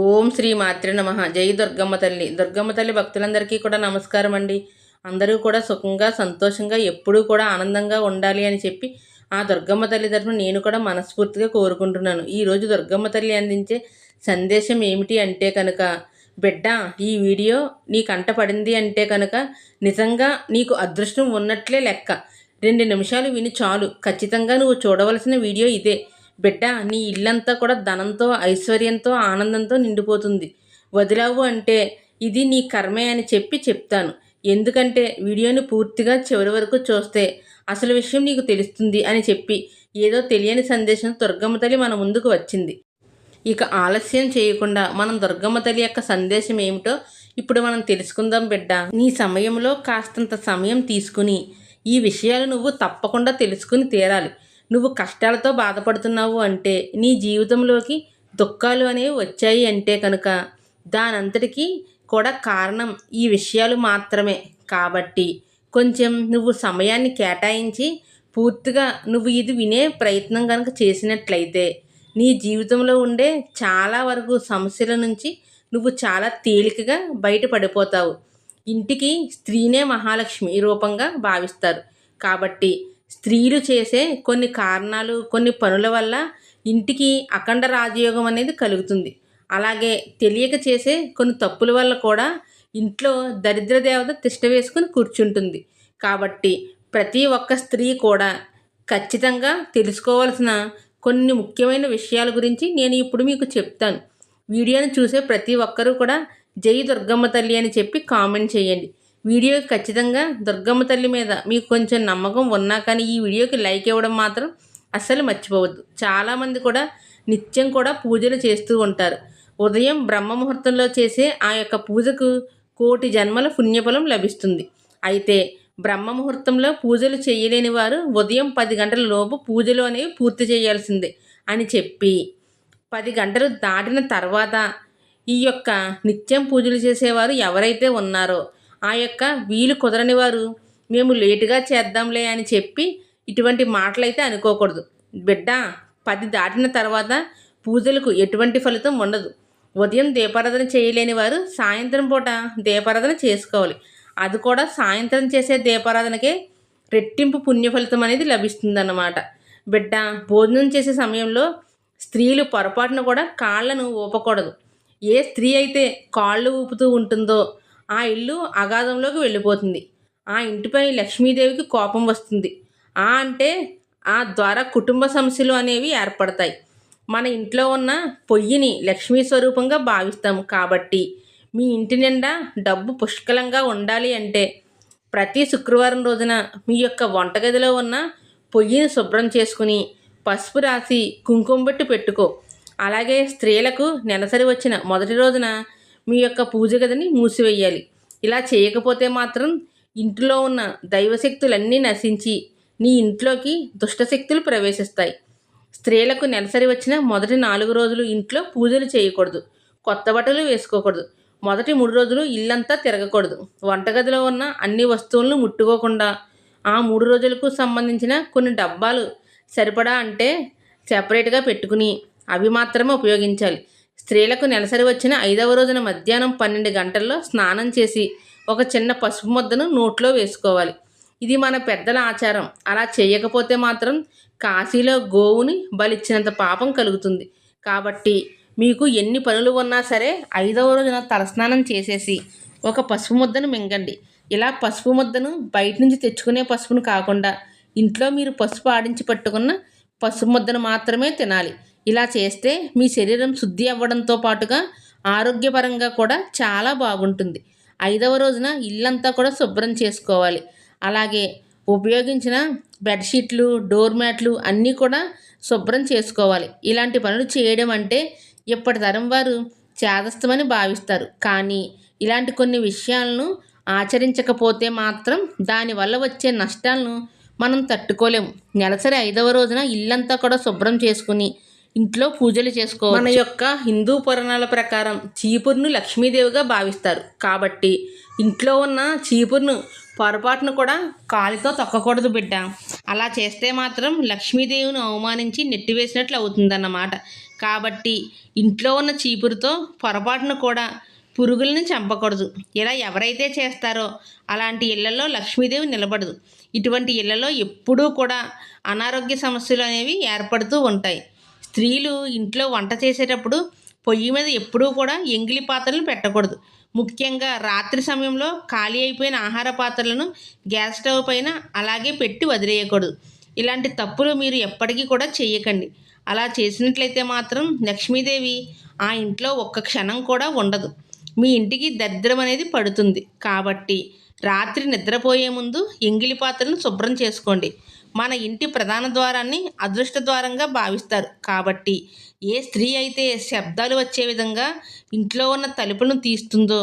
ఓం శ్రీ మాత్రే నమ. జై దుర్గమ్మ తల్లి. దుర్గమ్మ తల్లి భక్తులందరికీ కూడా నమస్కారం అండి. అందరూ కూడా సుఖంగా సంతోషంగా ఎప్పుడూ కూడా ఆనందంగా ఉండాలి అని చెప్పి ఆ దుర్గమ్మ తల్లి తరఫున నేను కూడా మనస్ఫూర్తిగా కోరుకుంటున్నాను. ఈరోజు దుర్గమ్మ తల్లి అందించే సందేశం ఏమిటి అంటే కనుక బిడ్డ ఈ వీడియో నీ కంట పడింది అంటే కనుక నిజంగా నీకు అదృష్టం ఉన్నట్లే లెక్క. రెండు నిమిషాలు విని చాలు. ఖచ్చితంగా నువ్వు చూడవలసిన వీడియో ఇదే. బిడ్డ నీ ఇల్లంతా కూడా ధనంతో ఐశ్వర్యంతో ఆనందంతో నిండిపోతుంది. వదిలావు అంటే ఇది నీ కర్మే అని చెప్పి చెప్తాను. ఎందుకంటే వీడియోని పూర్తిగా చివరి వరకు చూస్తే అసలు విషయం నీకు తెలుస్తుంది అని చెప్పి ఏదో తెలియని సందేశం దుర్గమ్మ తల్లి మన ముందుకు వచ్చింది. ఇక ఆలస్యం చేయకుండా మనం దుర్గమ్మ తల్లి యొక్క సందేశం ఏమిటో ఇప్పుడు మనం తెలుసుకుందాం బిడ్డ. నీ సమయంలో కాస్తంత సమయం తీసుకుని ఈ విషయాలు నువ్వు తప్పకుండా తెలుసుకుని తీరాలి. నువ్వు కష్టాలతో బాధపడుతున్నావు అంటే నీ జీవితంలోకి దుఃఖాలు అనేవి వచ్చాయి అంటే కనుక దానంతటికీ కూడా కారణం ఈ విషయాలు మాత్రమే. కాబట్టి కొంచెం నువ్వు సమయాన్ని కేటాయించి పూర్తిగా నువ్వు ఇది వినే ప్రయత్నం కనుక చేసినట్లయితే నీ జీవితంలో ఉండే చాలా వరకు సమస్యల నుంచి నువ్వు చాలా తేలికగా బయటపడిపోతావు. ఇంటికి స్త్రీనే మహాలక్ష్మి రూపంగా భావిస్తారు. కాబట్టి స్త్రీలు చేసే కొన్ని కారణాలు కొన్ని పనుల వల్ల ఇంటికి అఖండ రాజయోగం అనేది కలుగుతుంది. అలాగే తెలియక చేసే కొన్ని తప్పుల వల్ల కూడా ఇంట్లో దరిద్ర దేవత తిష్ట వేసుకుని కూర్చుంటుంది. కాబట్టి ప్రతి ఒక్క స్త్రీ కూడా ఖచ్చితంగా తెలుసుకోవాల్సిన కొన్ని ముఖ్యమైన విషయాల గురించి నేను ఇప్పుడు మీకు చెప్తాను. వీడియోని చూసే ప్రతి ఒక్కరూ కూడా జై దుర్గమ్మ తల్లి అని చెప్పి కామెంట్ చేయండి. వీడియోకి ఖచ్చితంగా దుర్గమ్మ తల్లి మీద మీకు కొంచెం నమ్మకం ఉన్నా కానీ ఈ వీడియోకి లైక్ ఇవ్వడం మాత్రం అస్సలు మర్చిపోవద్దు. చాలామంది కూడా నిత్యం కూడా పూజలు చేస్తూ ఉంటారు. ఉదయం బ్రహ్మ ముహూర్తంలో చేసే ఆ యొక్క పూజకు కోటి జన్మల పుణ్యఫలం లభిస్తుంది. అయితే బ్రహ్మ ముహూర్తంలో పూజలు చేయలేని వారు ఉదయం పది గంటల లోపు పూజలు అనేవి పూర్తి చేయాల్సిందే అని చెప్పి పది గంటలు దాటిన తర్వాత ఈ యొక్క నిత్యం పూజలు చేసేవారు ఎవరైతే ఉన్నారో ఆ యొక్క వీలు కుదరని వారు మేము లేటుగా చేద్దాంలే అని చెప్పి ఇటువంటి మాటలైతే అనుకోకూడదు. బిడ్డ పది దాటిన తర్వాత పూజలకు ఎటువంటి ఫలితం ఉండదు. ఉదయం దీపారాధన చేయలేని వారు సాయంత్రం పూట దీపారాధన చేసుకోవాలి. అది కూడా సాయంత్రం చేసే దీపారాధనకే రెట్టింపు పుణ్య ఫలితం అనేది లభిస్తుందన్నమాట. బిడ్డ భోజనం చేసే సమయంలో స్త్రీలు పొరపాటున కూడా కాళ్ళను ఊపకూడదు. ఏ స్త్రీ అయితే కాళ్ళు ఊపుతూ ఉంటుందో ఆ ఇల్లు అగాధంలోకి వెళ్ళిపోతుంది. ఆ ఇంటిపై లక్ష్మీదేవికి కోపం వస్తుంది. ఆ అంటే ఆ ద్వారా కుటుంబ సమస్యలు అనేవి ఏర్పడతాయి. మన ఇంట్లో ఉన్న పొయ్యిని లక్ష్మీ స్వరూపంగా భావిస్తాం కాబట్టి మీ ఇంటి నిండా డబ్బు పుష్కలంగా ఉండాలి అంటే ప్రతి శుక్రవారం రోజున మీ యొక్క వంటగదిలో ఉన్న పొయ్యిని శుభ్రం చేసుకుని పసుపు రాసి కుంకుమ పెట్టి పెట్టుకో. అలాగే స్త్రీలకు నెలసరి వచ్చిన మొదటి రోజున మీ యొక్క పూజ గదిని మూసివేయాలి. ఇలా చేయకపోతే మాత్రం ఇంట్లో ఉన్న దైవశక్తులన్నీ నశించి నీ ఇంట్లోకి దుష్టశక్తులు ప్రవేశిస్తాయి. స్త్రీలకు నెలసరి వచ్చిన మొదటి నాలుగు రోజులు ఇంట్లో పూజలు చేయకూడదు. కొత్త బట్టలు వేసుకోకూడదు. మొదటి మూడు రోజులు ఇల్లంతా తిరగకూడదు. వంటగదిలో ఉన్న అన్ని వస్తువులను ముట్టుకోకుండా ఆ మూడు రోజులకు సంబంధించిన కొన్ని డబ్బాలు సరిపడా అంటే సెపరేట్గా పెట్టుకుని అవి మాత్రమే ఉపయోగించాలి. స్త్రీలకు నెలసరి వచ్చిన ఐదవ రోజున మధ్యాహ్నం పన్నెండు గంటల్లో స్నానం చేసి ఒక చిన్న పసుపు ముద్దను నోట్లో వేసుకోవాలి. ఇది మన పెద్దల ఆచారం. అలా చేయకపోతే మాత్రం కాశీలో గోవుని బలిచ్చినంత పాపం కలుగుతుంది. కాబట్టి మీకు ఎన్ని పనులు ఉన్నా సరే ఐదవ రోజున తలస్నానం చేసేసి ఒక పసుపు ముద్దను మింగండి. ఇలా పసుపు ముద్దను బయట నుంచి తెచ్చుకునే పసుపును కాకుండా ఇంట్లో మీరు పసుపు ఆడించి పట్టుకున్న పసుపు ముద్దను మాత్రమే తినాలి. ఇలా చేస్తే మీ శరీరం శుద్ధి అవ్వడంతో పాటుగా ఆరోగ్యపరంగా కూడా చాలా బాగుంటుంది. ఐదవ రోజున ఇల్లంతా కూడా శుభ్రం చేసుకోవాలి. అలాగే ఉపయోగించిన బెడ్షీట్లు డోర్ మ్యాట్లు అన్నీ కూడా శుభ్రం చేసుకోవాలి. ఇలాంటి పనులు చేయడం అంటే ఇప్పటి తరం వారు చేదస్తమని భావిస్తారు. కానీ ఇలాంటి కొన్ని విషయాలను ఆచరించకపోతే మాత్రం దానివల్ల వచ్చే నష్టాలను మనం తట్టుకోలేము. నెలసరి ఐదవ రోజున ఇల్లంతా కూడా శుభ్రం చేసుకుని ఇంట్లో పూజలు చేసుకో మన యొక్క హిందూ పురాణాల ప్రకారం చీపురును లక్ష్మీదేవిగా భావిస్తారు. కాబట్టి ఇంట్లో ఉన్న చీపురును పొరపాటును కూడా కాలితో తొక్కకూడదు బిడ్డ. అలా చేస్తే మాత్రం లక్ష్మీదేవిని అవమానించి నెట్టివేసినట్లు అవుతుందన్నమాట. కాబట్టి ఇంట్లో ఉన్న చీపురుతో పొరపాటును కూడా పురుగులను చంపకూడదు. ఇలా ఎవరైతే చేస్తారో అలాంటి ఇళ్ళలో లక్ష్మీదేవి నిలబడదు. ఇటువంటి ఇళ్ళలో ఎప్పుడూ కూడా అనారోగ్య సమస్యలు అనేవి ఏర్పడుతూ ఉంటాయి. స్త్రీలు ఇంట్లో వంట చేసేటప్పుడు పొయ్యి మీద ఎప్పుడూ కూడా ఎంగిలి పాత్రలను పెట్టకూడదు. ముఖ్యంగా రాత్రి సమయంలో ఖాళీ అయిపోయిన ఆహార పాత్రలను గ్యాస్ స్టవ్ పైన అలాగే పెట్టి వదిలేయకూడదు. ఇలాంటి తప్పులు మీరు ఎప్పటికీ కూడా చేయకండి. అలా చేసినట్లయితే మాత్రం లక్ష్మీదేవి ఆ ఇంట్లో ఒక్క క్షణం కూడా ఉండదు. మీ ఇంటికి దరిద్రం అనేది పడుతుంది. కాబట్టి రాత్రి నిద్రపోయే ముందు ఎంగిలి పాత్రలను శుభ్రం చేసుకోండి. మన ఇంటి ప్రధాన ద్వారాన్ని అదృష్ట ద్వారంగా భావిస్తారు. కాబట్టి ఏ స్త్రీ అయితే శబ్దాలు వచ్చే విధంగా ఇంట్లో ఉన్న తలుపులను తీస్తుందో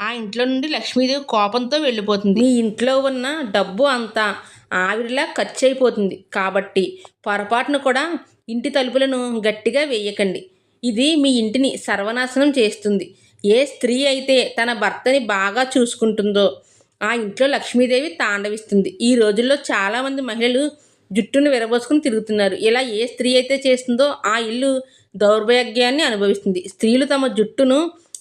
ఆ ఇంట్లో నుండి లక్ష్మీదేవి కోపంతో వెళ్ళిపోతుంది. మీ ఇంట్లో ఉన్న డబ్బు అంతా ఆవిరిలా ఖర్చు అయిపోతుంది కాబట్టి పొరపాటును కూడా ఇంటి తలుపులను గట్టిగా వేయకండి. ఇది మీ ఇంటిని సర్వనాశనం చేస్తుంది. ఏ స్త్రీ అయితే తన భర్తని బాగా చూసుకుంటుందో ఆ ఇంట్లో లక్ష్మీదేవి తాండవిస్తుంది. ఈ రోజుల్లో చాలామంది మహిళలు జుట్టును విరబోసుకుని తిరుగుతున్నారు. ఇలా ఏ స్త్రీ అయితే చేస్తుందో ఆ ఇల్లు దౌర్భాగ్యాన్ని అనుభవిస్తుంది. స్త్రీలు తమ జుట్టును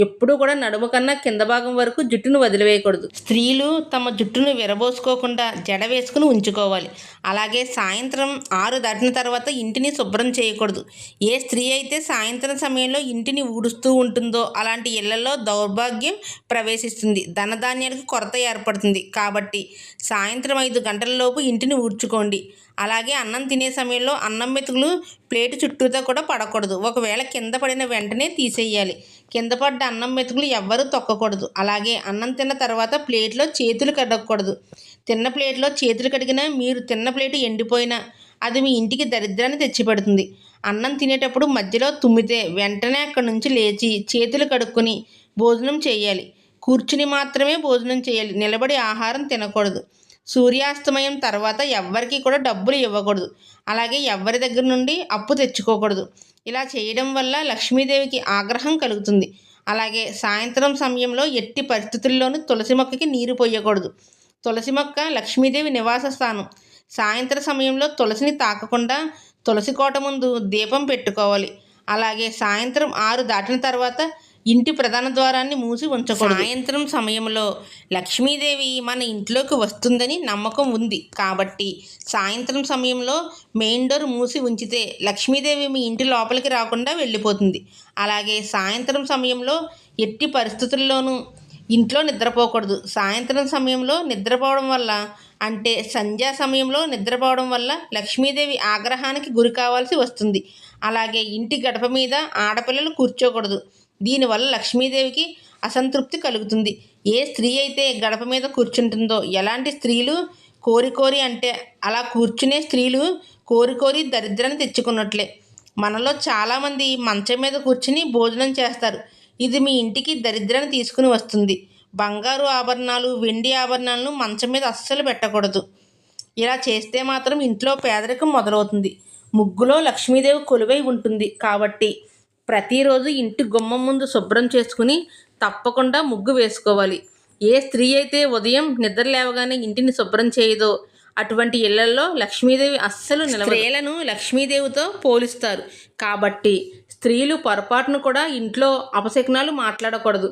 ఎప్పుడూ కూడా నడుము కన్నా కింద భాగం వరకు జుట్టును వదిలివేయకూడదు. స్త్రీలు తమ జుట్టును విరబోసుకోకుండా జడ వేసుకుని ఉంచుకోవాలి. అలాగే సాయంత్రం ఆరు దాటిన తర్వాత ఇంటిని శుభ్రం చేయకూడదు. ఏ స్త్రీ అయితే సాయంత్రం సమయంలో ఇంటిని ఊడుస్తూ ఉంటుందో అలాంటి ఇళ్ళలో దౌర్భాగ్యం ప్రవేశిస్తుంది. ధనధాన్యాలకు కొరత ఏర్పడుతుంది. కాబట్టి సాయంత్రం ఐదు గంటల లోపు ఇంటిని ఊడ్చుకోండి. అలాగే అన్నం తినే సమయంలో అన్నం మెతుకులు ప్లేటు చుట్టూతో కూడా పడకూడదు. ఒకవేళ కింద పడిన వెంటనే తీసేయాలి. కింద పడ్డ అన్నం మెతుకులు ఎవ్వరూ తొక్కకూడదు. అలాగే అన్నం తిన్న తర్వాత ప్లేట్లో చేతులు కడగకూడదు. తిన్న ప్లేట్లో చేతులు కడిగినా మీరు తిన్న ప్లేటు ఎండిపోయినా అది మీ ఇంటికి దరిద్రాన్ని తెచ్చిపెడుతుంది. అన్నం తినేటప్పుడు మధ్యలో తుమ్మితే వెంటనే అక్కడి నుంచి లేచి చేతులు కడుక్కొని భోజనం చేయాలి. కూర్చుని మాత్రమే భోజనం చేయాలి. నిలబడి ఆహారం తినకూడదు. సూర్యాస్తమయం తర్వాత ఎవ్వరికి కూడా డబ్బులు ఇవ్వకూడదు. అలాగే ఎవరి దగ్గర నుండి అప్పు తెచ్చుకోకూడదు. ఇలా చేయడం వల్ల లక్ష్మీదేవికి ఆగ్రహం కలుగుతుంది. అలాగే సాయంత్రం సమయంలో ఎట్టి పరిస్థితుల్లోనూ తులసి మొక్కకి నీరు పోయకూడదు. తులసి మొక్క లక్ష్మీదేవి నివాస స్థానం. సాయంత్ర సమయంలో తులసిని తాకకుండా తులసి కోట ముందు దీపం పెట్టుకోవాలి. అలాగే సాయంత్రం ఆరు దాటిన తర్వాత ఇంటి ప్రధాన ద్వారాన్ని మూసి ఉంచకూడదు. సాయంత్రం సమయంలో లక్ష్మీదేవి మన ఇంట్లోకి వస్తుందని నమ్మకం ఉంది. కాబట్టి సాయంత్రం సమయంలో మెయిన్ డోర్ మూసి ఉంచితే లక్ష్మీదేవి మీ ఇంటి లోపలికి రాకుండా వెళ్ళిపోతుంది. అలాగే సాయంత్రం సమయంలో ఎట్టి పరిస్థితుల్లోనూ ఇంట్లో నిద్రపోకూడదు. సాయంత్రం సమయంలో నిద్రపోవడం వల్ల అంటే సంధ్యా సమయంలో నిద్రపోవడం వల్ల లక్ష్మీదేవి ఆగ్రహానికి గురి కావాల్సి వస్తుంది. అలాగే ఇంటి గడప మీద ఆడపిల్లలు కూర్చోకూడదు. దీనివల్ల లక్ష్మీదేవికి అసంతృప్తి కలుగుతుంది. ఏ స్త్రీ అయితే గడప మీద కూర్చుంటుందో ఎలాంటి స్త్రీలు కోరి కోరి అంటే అలా కూర్చునే స్త్రీలు కోరి కోరి దరిద్రాన్ని తెచ్చుకున్నట్లే. మనలో చాలామంది మంచం మీద కూర్చుని భోజనం చేస్తారు. ఇది మీ ఇంటికి దరిద్రాన్ని తీసుకుని వస్తుంది. బంగారు ఆభరణాలు వెండి ఆభరణాలను మంచం మీద అస్సలు పెట్టకూడదు. ఇలా చేస్తే మాత్రం ఇంట్లో పేదరికం మొదలవుతుంది. ముగ్గులో లక్ష్మీదేవి కొలువై ఉంటుంది కాబట్టి ప్రతిరోజు ఇంటి గుమ్మం ముందు శుభ్రం చేసుకుని తప్పకుండా ముగ్గు వేసుకోవాలి. ఏ స్త్రీ అయితే ఉదయం నిద్ర లేవగానే ఇంటిని శుభ్రం చేయదో అటువంటి ఇళ్ళలో లక్ష్మీదేవి అస్సలు నిలవ స్త్రీలను లక్ష్మీదేవితో పోలిస్తారు కాబట్టి స్త్రీలు పొరపాటును కూడా ఇంట్లో అపశకునాలు మాట్లాడకూడదు.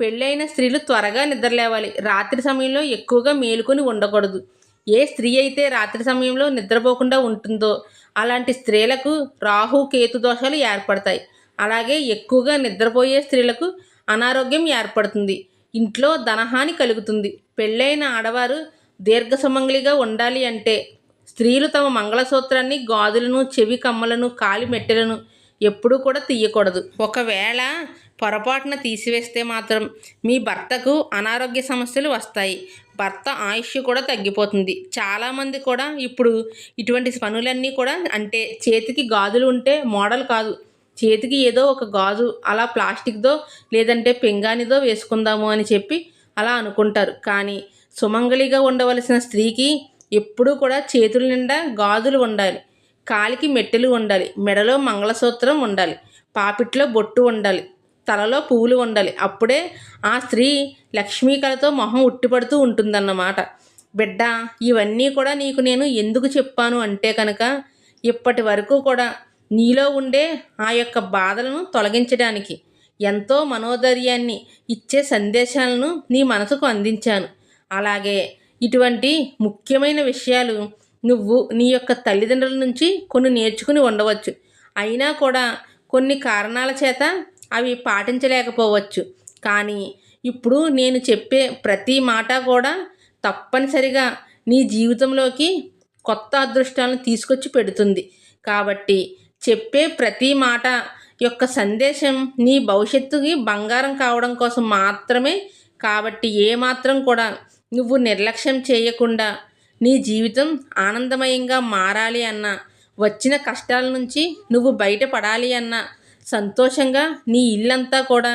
పెళ్ళైన స్త్రీలు త్వరగా నిద్రలేవాలి. రాత్రి సమయంలో ఎక్కువగా మేలుకొని ఉండకూడదు. ఏ స్త్రీ అయితే రాత్రి సమయంలో నిద్రపోకుండా ఉంటుందో అలాంటి స్త్రీలకు రాహు కేతు దోషాలు ఏర్పడతాయి. అలాగే ఎక్కువగా నిద్రపోయే స్త్రీలకు అనారోగ్యం ఏర్పడుతుంది. ఇంట్లో ధనహాని కలుగుతుంది. పెళ్ళైన ఆడవారు దీర్ఘ సుమంగళిగా ఉండాలి అంటే స్త్రీలు తమ మంగళసూత్రాన్ని గాజులను చెవి కమ్మలను కాలి మెట్టెలను ఎప్పుడూ కూడా తీయకూడదు. ఒకవేళ పొరపాటున తీసివేస్తే మాత్రం మీ భర్తకు అనారోగ్య సమస్యలు వస్తాయి. భర్త ఆయుష్ కూడా తగ్గిపోతుంది. చాలామంది కూడా ఇప్పుడు ఇటువంటి పనులన్నీ కూడా అంటే చేతికి గాజులు ఉంటే మోడల్ కాదు. చేతికి ఏదో ఒక గాజు అలా ప్లాస్టిక్దో లేదంటే పెంగానిదో వేసుకుందాము అని చెప్పి అలా అనుకుంటారు. కానీ సుమంగళిగా ఉండవలసిన స్త్రీకి ఎప్పుడూ కూడా చేతుల నిండా గాజులు ఉండాలి. కాలికి మెట్టెలు ఉండాలి మెడలో మంగళసూత్రం ఉండాలి పాపిట్లో బొట్టు ఉండాలి తలలో పువ్వులు ఉండాలి అప్పుడే ఆ స్త్రీ లక్ష్మీ కళతో మొహం ఉట్టిపడుతూ ఉంటుందన్నమాట. బిడ్డ ఇవన్నీ కూడా నీకు నేను ఎందుకు చెప్పాను? అంటే కనుక ఇప్పటి వరకు కూడా నీలో ఉండే ఆ యొక్క బాధలను తొలగించడానికి ఎంతో మనోధైర్యాన్ని ఇచ్చే సందేశాలను నీ మనసుకు అందించాను. అలాగే ఇటువంటి ముఖ్యమైన విషయాలు నువ్వు నీ యొక్క తల్లిదండ్రుల నుంచి కొన్ని నేర్చుకుని ఉండవచ్చు. అయినా కూడా కొన్ని కారణాల చేత అవి పాటించలేకపోవచ్చు. కానీ ఇప్పుడు నేను చెప్పే ప్రతి మాట కూడా తప్పనిసరిగా నీ జీవితంలోకి కొత్త అదృష్టాలను తీసుకొచ్చి పెడుతుంది. కాబట్టి చెప్పే ప్రతి మాట యొక్క సందేశం నీ భవిష్యత్తుకి బంగారం కావడం కోసం మాత్రమే. కాబట్టి ఏమాత్రం కూడా నువ్వు నిర్లక్ష్యం చేయకుండా నీ జీవితం ఆనందమయంగా మారాలి అన్న. వచ్చిన కష్టాల నుంచి నువ్వు బయటపడాలి అన్న. సంతోషంగా నీ ఇల్లంతా కూడా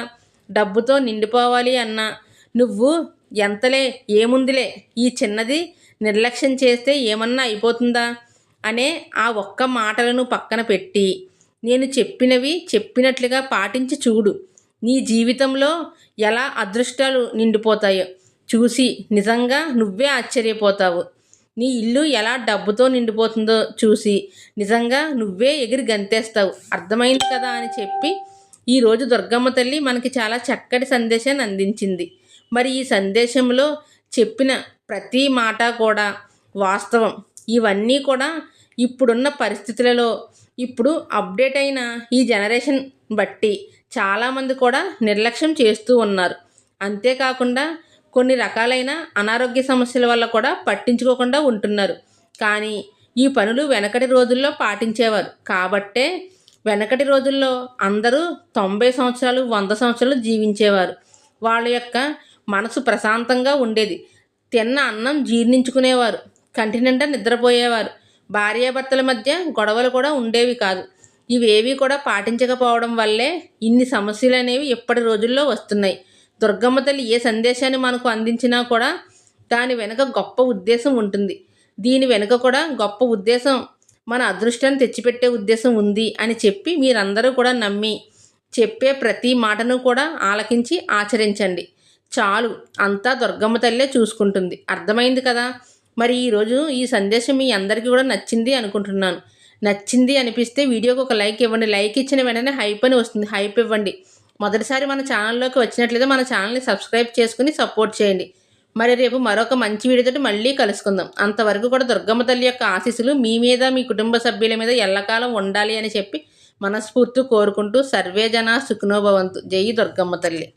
డబ్బుతో నిండిపోవాలి అన్న. నువ్వు ఎంతలే ఏముందిలే ఈ చిన్నది నిర్లక్ష్యం చేస్తే ఏమన్నా అయిపోతుందా? అనే ఆ ఒక్క మాటలను పక్కన పెట్టి నేను చెప్పినవి చెప్పినట్లుగా పాటించి చూడు. నీ జీవితంలో ఎలా అదృష్టాలు నిండిపోతాయో చూసి నిజంగా నువ్వే ఆశ్చర్యపోతావు. నీ ఇల్లు ఎలా డబ్బుతో నిండిపోతుందో చూసి నిజంగా నువ్వే ఎగిరి గంతేస్తావు. అర్థమైంది కదా అని చెప్పి ఈరోజు దుర్గమ్మ తల్లి మనకి చాలా చక్కటి సందేశాన్ని అందించింది. మరి ఈ సందేశంలో చెప్పిన ప్రతి మాట కూడా వాస్తవం. ఇవన్నీ కూడా ఇప్పుడున్న పరిస్థితులలో ఇప్పుడు అప్డేట్ అయిన ఈ జనరేషన్ బట్టి చాలామంది కూడా నిర్లక్ష్యం చేస్తూ ఉన్నారు. అంతేకాకుండా కొన్ని రకాలైన అనారోగ్య సమస్యల వల్ల కూడా పట్టించుకోకుండా ఉంటున్నారు. కానీ ఈ పనులు వెనకటి రోజుల్లో పాటించేవారు. కాబట్టే వెనకటి రోజుల్లో అందరూ తొంభై సంవత్సరాలు వంద సంవత్సరాలు జీవించేవారు. వాళ్ళ యొక్క మనసు ప్రశాంతంగా ఉండేది. తిన్న అన్నం జీర్ణించుకునేవారు. కంటి నిండా నిద్రపోయేవారు. భార్యాభర్తల మధ్య గొడవలు కూడా ఉండేవి కాదు. ఇవేవి కూడా పాటించకపోవడం వల్లే ఇన్ని సమస్యలు అనేవి ఇప్పటి రోజుల్లో వస్తున్నాయి. దుర్గమ్మ తల్లి ఏ సందేశాన్ని మనకు అందించినా కూడా దాని వెనుక గొప్ప ఉద్దేశం ఉంటుంది. దీని వెనుక కూడా గొప్ప ఉద్దేశం మన అదృష్టాన్ని తెచ్చిపెట్టే ఉద్దేశం ఉంది అని చెప్పి మీరందరూ కూడా నమ్మి చెప్పే ప్రతి మాటను కూడా ఆలకించి ఆచరించండి. చాలు అంతా దుర్గమ్మ తల్లే చూసుకుంటుంది. అర్థమైంది కదా? మరి ఈరోజు ఈ సందేశం మీ అందరికీ కూడా నచ్చింది అనుకుంటున్నాను. నచ్చింది అనిపిస్తే వీడియోకి ఒక లైక్ ఇవ్వండి. లైక్ ఇచ్చిన వెంటనే హైప్ అని వస్తుంది. హైప్ ఇవ్వండి. మొదటిసారి మన ఛానల్లోకి వచ్చినట్లయితే మన ఛానల్ని సబ్స్క్రైబ్ చేసుకుని సపోర్ట్ చేయండి. మరి రేపు మరొక మంచి వీడియోతో మళ్ళీ కలుసుకుందాం. అంతవరకు కూడా దుర్గమ్మ తల్లి యొక్క ఆశీస్సులు మీ మీద మీ కుటుంబ సభ్యుల మీద ఎల్లకాలం ఉండాలి అని చెప్పి మనస్ఫూర్తి కోరుకుంటూ సర్వేజన సుఖనోభవంతు జై దుర్గమ్మ తల్లి.